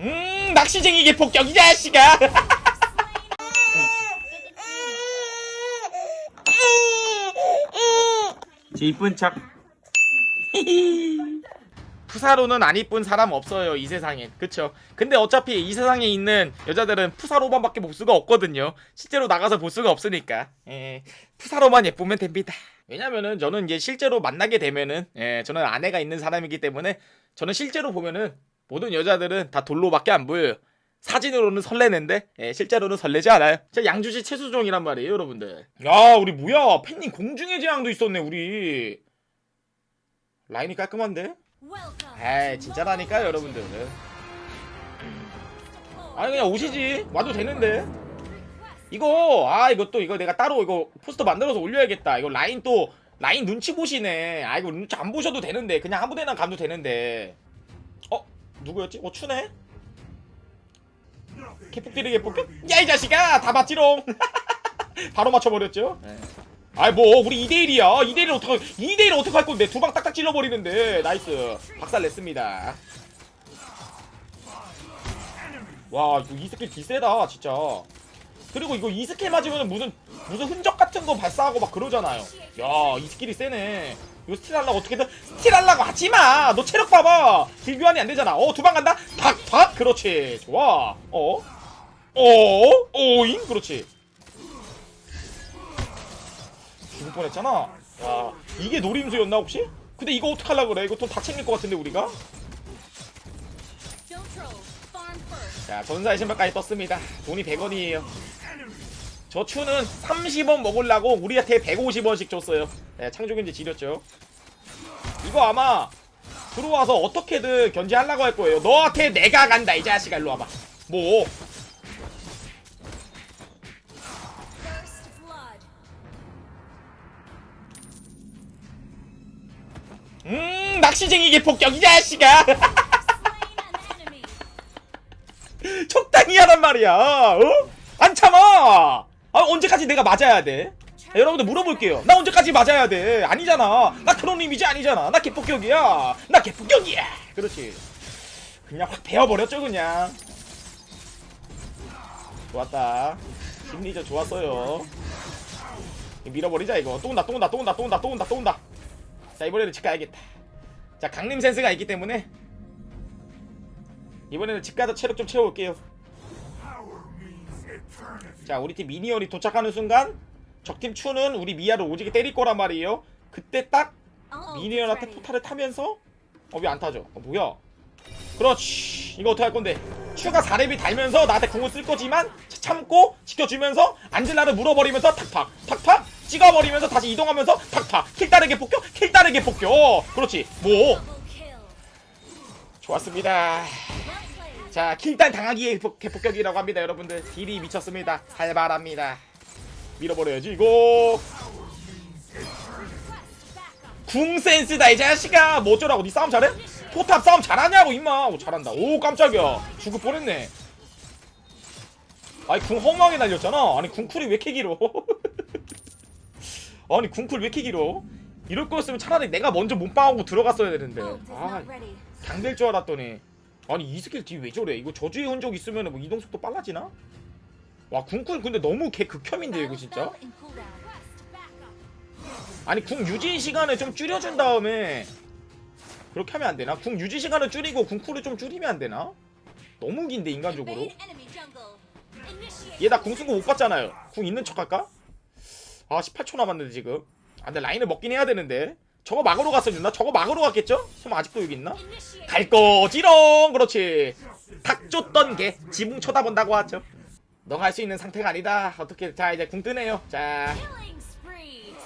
음 낚시쟁이게 폭격 이 자식아! 제 이쁜 척. 푸사로는 안 이쁜 사람 없어요 이 세상엔. 그쵸? 근데 어차피 이 세상에 있는 여자들은 푸사로만밖에 볼 수가 없거든요. 실제로 나가서 볼 수가 없으니까. 예, 푸사로만 예쁘면 됩니다. 왜냐면은 저는 이제 실제로 만나게 되면은 예, 저는 아내가 있는 사람이기 때문에 저는 실제로 보면은 모든 여자들은 다 돌로밖에 안 보여요. 사진으로는 설레는데 예, 실제로는 설레지 않아요. 저 양주시 최수종이란 말이에요 여러분들. 야 우리 뭐야? 팬님 공중의 재앙도 있었네 우리. 라인이 깔끔한데? 에이 진짜라니까요 여러분들. 아니 그냥 오시지. 와도 되는데. 이거 아 이거 또 이거 내가 따로 이거 포스터 만들어서 올려야겠다. 이거 라인 또 라인 눈치 보시네. 아 이거 눈치 안 보셔도 되는데. 그냥 아무데나 가도 되는데. 어 누구였지? 어 추네? 개폭들이 개폭 야이 자식아! 다 맞지롱! 바로 맞춰버렸죠? 아이 뭐 우리 2대1이야. 2대1을 어떡할 2대1을 어떡할 건데? 두 방 딱딱 찔러버리는데. 나이스. 박살 냈습니다. 와 이거 이 스킬 딜세다 진짜. 그리고 이거 이 스킬 맞으면 무슨 무슨 흔적 같은 거 발사하고 막 그러잖아요. 야이 스킬이 세네 이거 스틸 하려고 어떻게든 스틸 하려고 하지마 너 체력 봐봐 길 교환이 안 되잖아 어 두 방 간다 탁탁 그렇지 좋아 어? 어? 오잉 그렇지 죽을 뻔했잖아. 야, 이게 노림수였나 혹시? 근데 이거 어떡하려고 그래? 이거 돈 다 챙길 것 같은데 우리가? 자, 전사의 신발까지 떴습니다. 돈이 100원이에요. 저 추는 30원 먹으려고 우리한테 150원씩 줬어요. 네, 창조경제 지렸죠. 이거 아마 들어와서 어떻게든 견제하려고 할 거예요. 너한테 내가 간다 이 자식아 일로 와봐. 뭐? 음 낚시쟁이게 폭격 이 자식아. 적당히 하란 말이야. 어? 안 참아. 아, 언제까지 내가 맞아야 돼? 자, 여러분들 물어볼게요. 나 언제까지 맞아야 돼? 아니잖아. 나 그런 이미지 아니잖아. 나 개폭격이야. 나 개폭격이야. 그렇지. 그냥 확 베어버렸죠 그냥. 좋았다. 심리전 좋았어요. 밀어버리자 이거. 또 온다 또 온다 또 온다 또 온다 또 온다 또 온다. 자 이번에는 집 가야겠다. 자 강림 센스가 있기 때문에 이번에는 집 가서 체력 좀 채워올게요. 자 우리 팀 미니언이 도착하는 순간 적팀 추는 우리 미아를 오지게 때릴 거란 말이에요. 그때 딱 미니언한테 포탈을 타면서 어 왜 안 타죠? 어 뭐야? 그렇지 이거 어떻게 할 건데? 추가 4렙이 달면서 나한테 궁을 쓸 거지만 참고 지켜주면서 안젤라를 물어버리면서 탁탁 탁탁 찍어버리면서 다시 이동하면서 탁탁 킬다르게 폭격 킬다르게 폭격 그렇지 뭐 좋았습니다 자 킬단 당하기의 복- 개폭 격이라고 합니다 여러분들. 딜이 미쳤습니다. 살발합니다. 밀어버려야지 이거. 궁 센스다 이 자식아 뭐 어쩌라고 니 싸움 잘해? 포탑 싸움 잘하냐고 임마. 오 잘한다. 오 깜짝이야. 죽을 뻔했네. 아니 궁 허무하게 날렸잖아. 아니 궁쿨이 왜 이렇게 길어? 아니 궁쿨 왜 이렇게 길어? 이럴 거였으면 차라리 내가 먼저 몸빵하고 들어갔어야 되는데. 아 당될 줄 알았더니 아니 이 스킬 뒤 왜 저래 이거 저주의 흔적 있으면 뭐 이동 속도 빨라지나? 와 궁쿨 근데 너무 개 극혐인데 이거 진짜 아니 궁 유지 시간을 좀 줄여준 다음에 그렇게 하면 안 되나? 궁 유지 시간을 줄이고 궁 쿨을 좀 줄이면 안 되나? 너무 긴데 인간적으로 얘 나 궁 쓴 거 못 봤잖아요 궁 있는 척 할까? 아 18초 남았는데 지금 아 근데 라인을 먹긴 해야 되는데 저거 막으러 갔었나? 저거 막으러 갔겠죠? 설마 아직도 여기 있나? 갈 거지롱 그렇지 탁 쫓던 개 지붕 쳐다본다고 하죠 너가 할수 있는 상태가 아니다 어떻게 자 이제 궁 뜨네요 자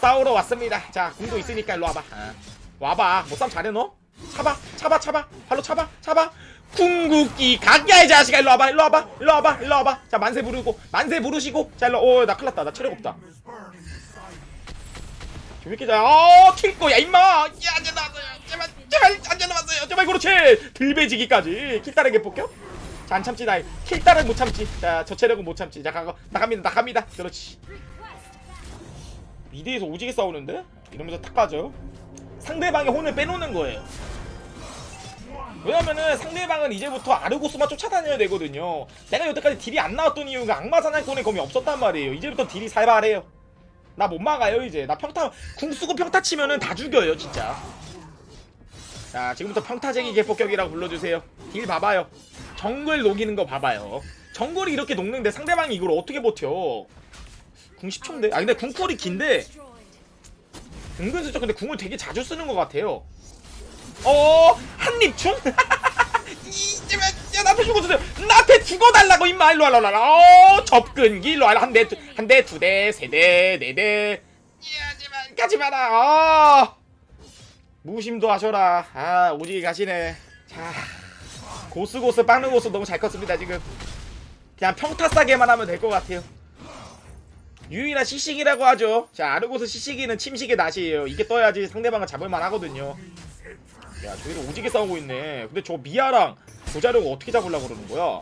싸우러 왔습니다. 자, 궁도 있으니까 일로 와봐. 아. 와봐. 못 싸움 잘해 너? 차봐, 차봐, 차봐. 발로 차봐, 차봐. 궁극기 각야 이 자식아 일로 와봐, 일로 와봐, 일로 와봐, 일로 와봐. 자, 만세 부르고, 만세 부르시고. 자, 일로. 오, 나 큰일 났다. 나 체력 없다. 잘? 어, 킬 거야 임마. 야, 안전 나왔어요. 제발, 제발 안전 나왔어요. 제발 그렇지. 들배지기까지. 킬따르게 폭격. 자, 안 참지 나. 킬따르 못 참지. 자, 저 체력은 못 참지. 자, 가고 나갑니다, 나갑니다. 그렇지. 2대에서 오지게 싸우는데? 이러면서 탁 가죠 상대방의 혼을 빼놓는 거예요 왜냐면은 상대방은 이제부터 아르고스만 쫓아다녀야 되거든요. 내가 여태까지 딜이 안 나왔던 이유가 악마 사냥꾼의 검이 없었단 말이에요. 이제부터 딜이 살벌해요. 나 못 막아요 이제. 나 평타 궁 쓰고 평타 치면은 다 죽여요 진짜. 자 지금부터 평타쟁이 개폭격이라고 불러주세요. 딜 봐봐요. 정글 녹이는 거 봐봐요. 정글이 이렇게 녹는데 상대방이 이걸 어떻게 버텨? 궁 10초인데? 아 근데 궁쿨이 긴데 은근슬쩍 근데 궁을 되게 자주 쓰는 것 같아요. 어 한입충? 이제만 야 나한테 죽어주세요. 나한테 죽어달라고 임마 일로 와라 와라. 어 접근기 일로 와라 한대한대두대세대네대. 하지만 가지 마라. 아 무심도 하셔라. 아 오지게 가시네. 자 고스고스 빵는 고스 너무 잘 컸습니다 지금. 그냥 평타 싸게만 하면 될 것 같아요. 유일한 시식이라고 하죠. 자, 아르고스 시식이는 침식의 낫이에요. 이게 떠야지 상대방을 잡을만 하거든요. 야, 저기도 오지게 싸우고 있네. 근데 저 미아랑 조자룡 어떻게 잡으려고 그러는 거야?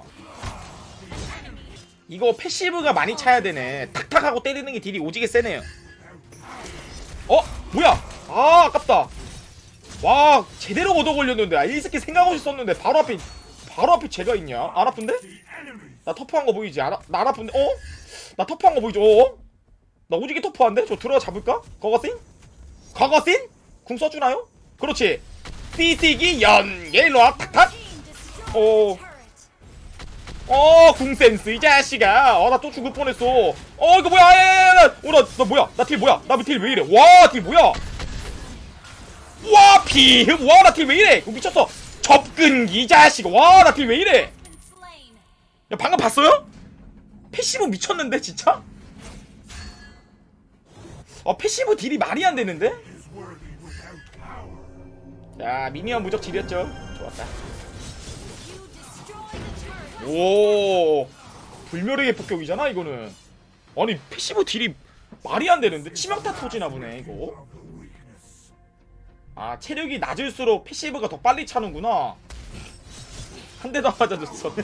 이거 패시브가 많이 차야 되네. 탁탁하고 때리는 게 딜이 오지게 세네요. 어? 뭐야? 아, 아깝다. 와, 제대로 얻어 걸렸는데. 아, 1스킬 생각 없이 썼는데 바로 앞에 바로 앞에 제가 있냐? 안 아픈데? 나 터프한 거 보이지? 안, 아- 나안 아픈데? 어? 나 터프한 거 보이죠? 어? 나 오지게 터프한데? 저 들어가 잡을까? 거거싱? 거거싱? 궁 써주나요? 그렇지 띠띠기 연계 일로와 탁탁 어. 어 궁센스 이 자식아. 어 나 또 죽을 뻔했어. 어 이거 뭐야? 야야야야 어나 나 뭐야? 나 딜 뭐야? 나 딜 왜 이래? 와 딜 뭐야? 와 피흡 와나 딜 왜 이래? 이거 미쳤어. 접근기 이 자식. 와 나 딜 왜 이래? 야 방금 봤어요? 패시브 미쳤는데 진짜? 어 패시브 딜이 말이 안 되는데? 자 미니언 무적 지렸죠? 좋았다 오. 불멸의 폭격이잖아 이거는. 아니 패시브 딜이 말이 안 되는데? 치명타 터지나 보네 이거. 아 체력이 낮을수록 패시브가 더 빨리 차는구나. 한 대도 안 맞아줬어.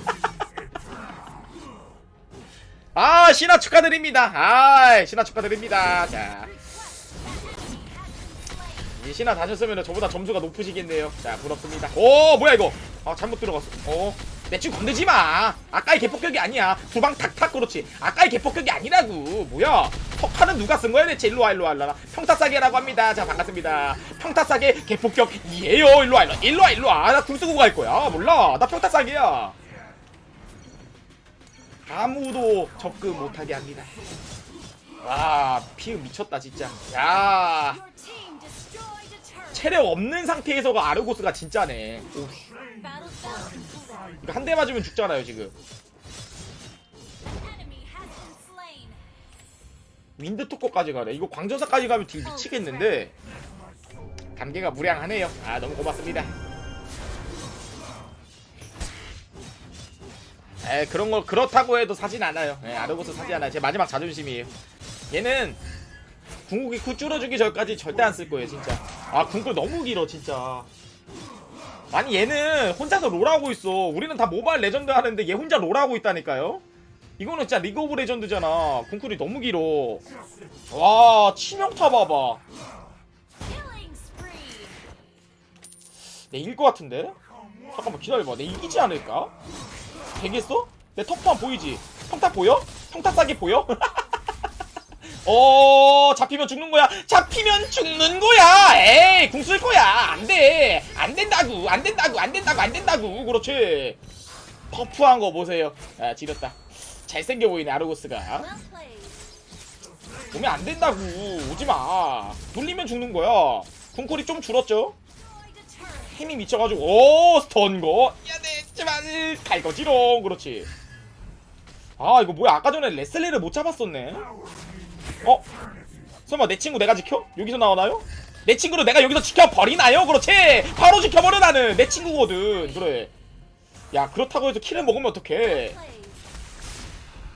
아 신화 축하드립니다. 아 신화 축하드립니다. 자. 이 신화 다셨으면 저보다 점수가 높으시겠네요. 자 부럽습니다. 오 뭐야 이거? 아 잘못 들어갔어. 어 내 친구 건드지 마. 아까의 개폭격이 아니야. 두 방 탁탁 그렇지. 아까의 개폭격이 아니라고. 뭐야? 턱하는 누가 쓴 거야 대체? 일로 와 일로 와 일로 와. 평타 싸게라고 합니다. 자 반갑습니다. 평타 싸게 개폭격이에요. 일로 와 일로 와. 일로 와 일로 와. 나궁 쓰고 갈 거야. 몰라. 나 평타 싸게야. 아무도 접근 못하게 합니다. 와, 피흡 미쳤다 진짜. 야, 체력 없는 상태에서가 아르고스가 진짜네. 오, 한 대 맞으면 죽잖아요 지금. 윈드 토커까지 가네. 이거 광전사까지 가면 딜 미치겠는데. 단계가 무량하네요. 아, 너무 고맙습니다. 에 그런 걸 그렇다고 해도 사진 않아요. 에, 아르고스 사진 않아요. 제 마지막 자존심이에요. 얘는 궁극기 쿨 줄어주기 전까지 절대 안 쓸 거예요, 진짜. 아, 궁극 너무 길어, 진짜. 아니 얘는 혼자서 롤하고 있어. 우리는 다 모바일 레전드 하는데 얘 혼자 롤하고 있다니까요. 이거는 진짜 리그 오브 레전드잖아. 궁쿨이 너무 길어. 와, 치명타 봐봐. 내 이길 것 같은데? 잠깐만 기다려봐. 내 이기지 않을까? 되겠어? 내 터프한 보이지? 평타 보여? 평타 싸게 보여? 어 잡히면 죽는 거야 잡히면 죽는 거야 에이 궁 쓸 거야 안돼 안 된다고 안 된다고 안 된다고 안 된다고. 그렇지. 터프한 거 보세요. 아 지렸다. 잘생겨 보이네 아르고스가. 보면 안 된다고. 오지마. 돌리면 죽는 거야. 궁콜이 좀 줄었죠? 힘이 미쳐가지고. 오 스턴거. 제발. 갈거지롱. 그렇지. 아 이거 뭐야. 아까 전에 레슬리를 못 잡았었네. 어? 설마 내 친구 내가 지켜? 여기서 나오나요? 내 친구를 내가 여기서 지켜버리나요? 그렇지? 바로 지켜버려 나는. 내 친구거든. 그래. 야 그렇다고 해서 킬을 먹으면 어떡해?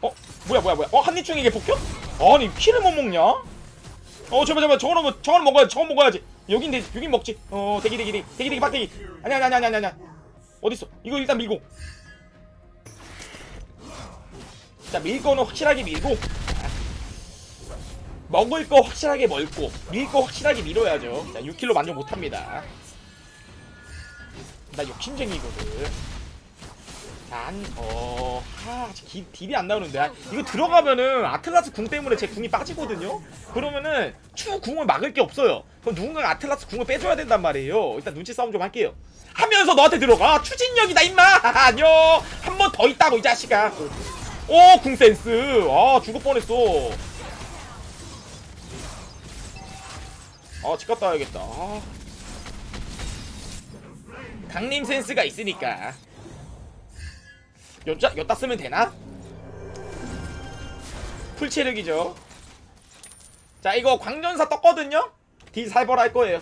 어? 뭐야 뭐야 뭐야? 어? 한입중에게 폭격? 아니 킬을 못 먹냐? 어 제발 제발 저거는 뭐 저거는 먹어야지 저건 먹어야지. 여긴 대 여긴 먹지. 어 대기 대기 대기. 대기 대기 빡대기. 아니야 아니야 아니야 아니야 어딨어? 이거 일단 밀고. 자 밀거는 확실하게 밀고 먹을 거 확실하게 먹고 밀 거 확실하게 밀어야죠 자 6킬로 만족 못합니다 나 욕심쟁이거든. 자, 한, 어, 하, 기, 딜이 안 나오는데. 아, 이거 들어가면은 아틀라스 궁 때문에 제 궁이 빠지거든요? 그러면은 추 궁을 막을 게 없어요. 그럼 누군가가 아틀라스 궁을 빼줘야 된단 말이에요. 일단 눈치 싸움 좀 할게요. 하면서 너한테 들어가. 추진력이다, 임마! 안녕! 한 번 더 있다고, 이 자식아. 오, 궁 센스. 아, 죽을 뻔했어. 아, 집 갔다 와야겠다. 아. 강림 센스가 있으니까. 여자 여따 쓰면 되나? 풀 체력이죠. 자 이거 광전사 떴거든요. 딜 살벌 할 거예요.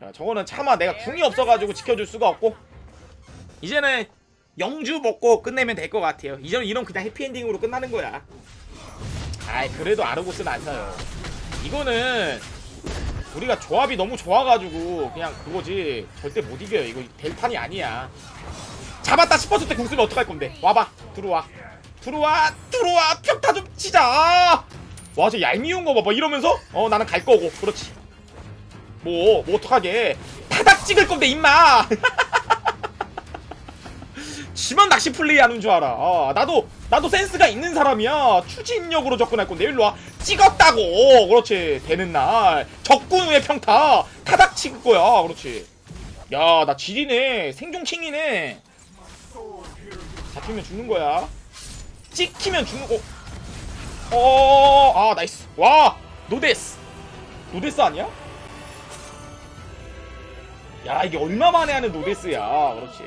자, 저거는 차마 내가 궁이 없어가지고 지켜줄 수가 없고 이제는 영주 먹고 끝내면 될 것 같아요. 이제는 이런 그냥 해피엔딩으로 끝나는 거야. 아이 그래도 아르고스는 안 사요. 이거는 우리가 조합이 너무 좋아가지고 그냥 그거지. 절대 못 이겨요. 이거 될 판이 아니야. 잡았다 싶었을 때공 쓰면 어떡할 건데? 와봐. 들어와. 들어와. 들어와. 평타 좀 치자. 와 저 얄미운 거 봐봐. 이러면서? 어 나는 갈 거고. 그렇지. 뭐뭐 어떡하게. 타닥 찍을 건데 임마 지만 낚시 플레이하는 줄 알아. 아, 나도 나도 센스가 있는 사람이야. 추진력으로 접근할 건데 일로 와. 찍었다고. 그렇지. 되는 날. 적군 후에 평타. 타닥 찍을 거야. 그렇지. 야 나 지리네. 생존킹이네. 잡히면 죽는 거야. 찍히면 죽는 거 어아 나이스. 와 노데스. 노데스 아니야? 야 이게 얼마 만에 하는 노데스야. 그렇지